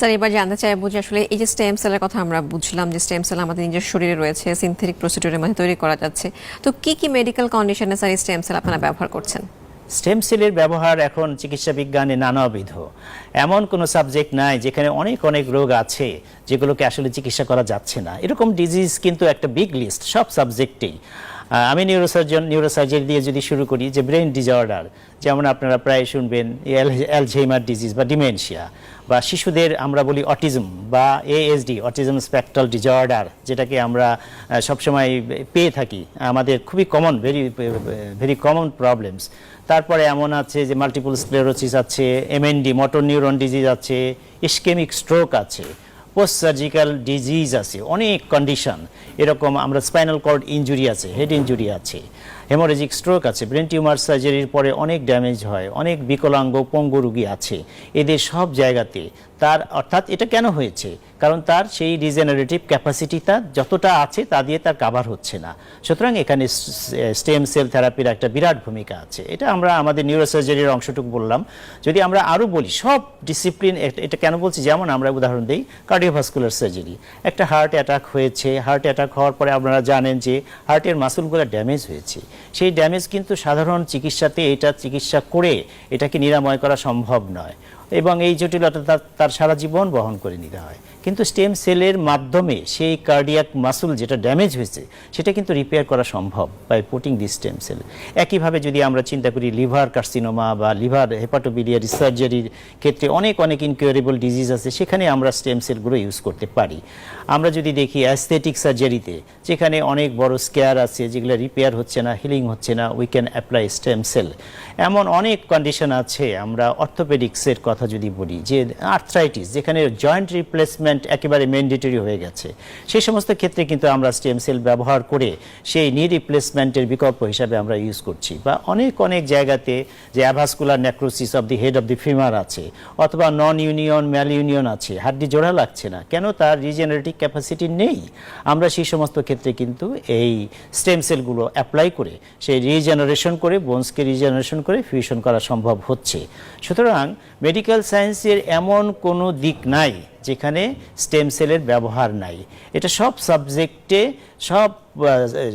Sir, এবার জানতে চাইব যে আসলে এই যে স্টেম সেলের কথা আমরা বুঝলাম যে স্টেম সেল আমাদের নিজের শরীরে রয়েছে সিনথেটিক প্রসিডিউরের মধ্যে তৈরি করা যাচ্ছে। তো কি কি মেডিকেল কন্ডিশনে স্যার স্টেম সেল আপনারা ব্যবহার করছেন? স্টেম সেলের ব্যবহার এখন চিকিৎসা বিজ্ঞানে নানাবিধ। এমন কোনো সাবজেক্ট নাই যেখানে অনেক অনেক রোগ আছে যেগুলোকে আসলে চিকিৎসা করা যাচ্ছে না। এরকম ডিজিজ কিন্তু একটা বিগ লিস্ট সব সাবজেক্টেই আমি নিউরোসার্জন নিউরোসার্জারি দিয়ে যদি শুরু করি, যে ব্রেন ডিজঅর্ডার যেমন আপনারা প্রায় শুনবেন অ্যালঝেইমার ডিজিজ বা ডিমেনশিয়া বা শিশুদের আমরা বলি অটিজম বা এএসডি অটিজম স্পেকট্রাল ডিজঅর্ডার যেটাকে আমরা সবসময় পেয়ে থাকি। আমাদের খুবই common very very common problems তারপরে এমন আছে যে মাল্টিপল স্ক্লেরোসিস আছে এমএনডি মোটর নিউরন ডিজিজ আছে ইস্কেমিক স্ট্রোক আছে। পোস্ট সার্জিক্যাল ডিজিজ আছে, অনেক কন্ডিশন এরকম আমরা স্পাইনাল কর্ড ইঞ্জুরি আছে হেড ইঞ্জুরি আছে। হেমোরেজিক স্ট্রোক আছে, ব্রেন টিউমার সার্জারির পরে অনেক ড্যামেজ হয়, অনেক বিকলাঙ্গ, পঙ্গু রোগী আছে। এদের সব জায়গাতে তার, অর্থাৎ এটা কেন হয়েছে? কারণ তার সেই রিজেনারেটিভ ক্যাপাসিটি তার যতটা আছে তা দিয়ে তার কাভার হচ্ছে না। সুতরাং এখানে স্টেম সেল থেরাপির একটা বিরাট ভূমিকা আছে। এটা আমরা আমাদের নিউরোসার্জারির অংশটুকু বললাম। যদি আমরা আরও বলি, সব ডিসিপ্লিন এটা কেন বলছি? যেমন আমরা উদাহরণ দিই কার্ডিওভাস্কুলার সার্জারি একটা হার্ট অ্যাটাক হয়েছে হার্ট অ্যাটাক হওয়ার পরে আপনারা জানেন যে হার্টের মাসুলগুলো ড্যামেজ হয়েছে। সেই ড্যামেজ কিন্তু সাধারণ চিকিৎসাতে এটা চিকিৎসা করে এটাকে নিরাময় করা সম্ভব নয়। এবং এই জটিলতা তার- সারা জীবন বহন করে নিতে হয়। কিন্তু স্টেম সেলের মাধ্যমে সেই কার্ডিয়াক মাসুল যেটা ড্যামেজ হয়েছে, সেটা কিন্তু রিপেয়ার করা সম্ভব by putting the stem cell একইভাবে যদি আমরা চিন্তা করি লিভার কার্সিনোমা বা লিভার হেপাটোবিলিয়ারি সার্জারির ক্ষেত্রে অনেক অনেক ইনকিউরেবল ডিজিজ আছে, সেখানে আমরা স্টেম সেলগুলো ইউজ করতে পারি। আমরা যদি দেখি অ্যাস্থেটিক সার্জারিতে যেখানে অনেক বড় স্কেয়ার আছে, যেগুলো রিপেয়ার হচ্ছে না হিলিং হচ্ছে না we can apply stem cell এমন অনেক কন্ডিশন আছে, আমরা অর্থোপেডিক্সের কথা যদি বলি, যে আর্থ্রাইটিস যেখানে জয়েন্ট রিপ্লেসমেন্ট একেবারে ম্যান্ডেটরি হয়ে গেছে সেই সমস্ত ক্ষেত্রে কিন্তু আমরা স্টেম সেল ব্যবহার করে সেই নি রিপ্লেসমেন্টের বিকল্প হিসাবে আমরা ইউজ করছি। বা অনেক অনেক জায়গাতে যে avascular necrosis of the head of the femur আছে, অথবা নন ইউনিয়ন ম্যাল ইউনিয়ন আছে, হাড্ডি জোড়া লাগছে না, কেন তার রিজেনারেটিভ ক্যাপাসিটি নেই? আমরা সেই সমস্ত ক্ষেত্রে কিন্তু এই স্টেম সেলগুলো অ্যাপ্লাই করে, সেই রিজেনারেশন করে বোনসকে রিজেনারেশন করে ফিউশন করা সম্ভব হচ্ছে। সুতরাং মেডিকেল সায়েন্সের এমন কোনো দিক নাই। যেখানে স্টেম সেলের ব্যবহার নাই। এটা সব সাবজেক্টে সব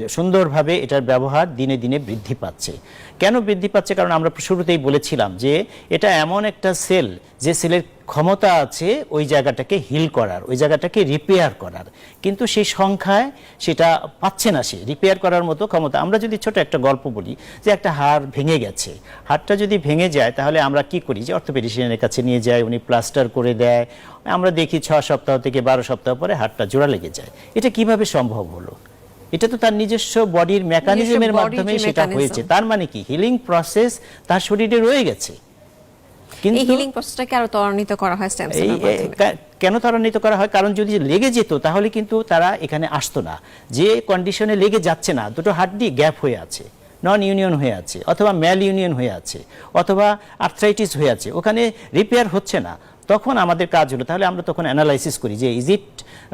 সুন্দরভাবে এটার ব্যবহার দিনে দিনে বৃদ্ধি পাচ্ছে। কেন বৃদ্ধি পাচ্ছে? কারণ আমরা শুরুতেই বলেছিলাম যে এটা এমন একটা সেল যে সেলের ক্ষমতা আছে ওই জায়গাটাকে হিল করার, ওই জায়গাটাকে রিপেয়ার করার। কিন্তু সেই সংখ্যায় সেটা পাচ্ছে না সে। রিপেয়ার করার মতো ক্ষমতা। আমরা যদি ছোট একটা গল্প বলি যে একটা হাড় ভেঙে গেছে। হাড়টা যদি ভেঙে যায় তাহলে আমরা কি করি? যে অর্থোপেডিশিয়ানের কাছে নিয়ে যাই উনি প্লাস্টার করে দেয় আমরা দেখি ছ সপ্তাহ থেকে বারো সপ্তাহ পরে হাড়টা জোড়া লেগে যায়। এটা কীভাবে সম্ভব হলো? এটা তো তার নিজস্ব বডির মেকানিজমের মাধ্যমে সেটা হয়েছে। তার মানে কি? হিলিং প্রসেস তার শরীরে রয়ে গেছে। এই কিন্তু হিলিং প্রসেসটাকে আরও ত্বরান্বিত করা হয় স্টেম সেলের মাধ্যমে। কেন ত্বরান্বিত করা হয়? কারণ যদি লেগে যেত তাহলে কিন্তু তারা এখানে আসতো না। যে কন্ডিশনে লেগে যাচ্ছে না দুটো হাড্ডি গ্যাপ হয়ে আছে নন ইউনিয়ন হয়ে আছে অথবা ম্যাল ইউনিয়ন হয়ে আছে অথবা আর্থ্রাইটিস হয়ে আছে ওখানে রিপেয়ার হচ্ছে না। তখন আমাদের কাজ হলো, তাহলে আমরা তখন অ্যানালাইসিস করি যে is it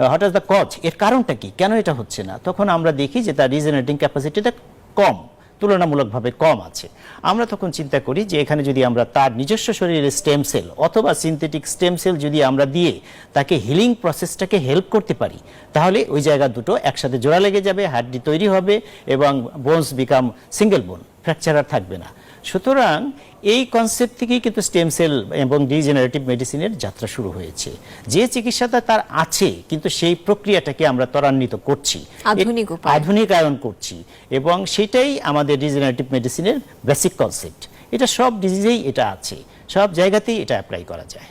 what is the cause এর কারণটা কি? কেন এটা হচ্ছে না? তখন আমরা দেখি যে, তার রিজেনারেটিং ক্যাপাসিটিটা কম, তুলনামূলকভাবে কম আছে। আমরা তখন চিন্তা করি যে, এখানে যদি আমরা তার নিজস্ব শরীরের স্টেম সেল অথবা সিনথেটিক স্টেম সেল যদি আমরা দিয়ে তাকে হিলিং প্রসেসটাকে হেল্প করতে পারি, তাহলে ওই জায়গা দুটো একসাথে জোড়া লেগে যাবে, হাড্ডি তৈরি হবে এবং bones become single bone fracture আর থাকবে না। সুতরাং এই কনসেপ্ট থেকেই কিন্তু স্টেম সেল এবং ডিজেনারেটিভ মেডিসিনের যাত্রা শুরু হয়েছে। যে চিকিৎসাটা তার আছে কিন্তু সেই প্রক্রিয়াটাকে আমরা ত্বরান্বিত করছি। আধুনিকায়ন করছি এবং সেটাই আমাদের ডিজেনারেটিভ মেডিসিনের বেসিক কনসেপ্ট এটা সব ডিজিজেই এটা আছে সব জায়গাতেই এটা অ্যাপ্লাই করা যায়।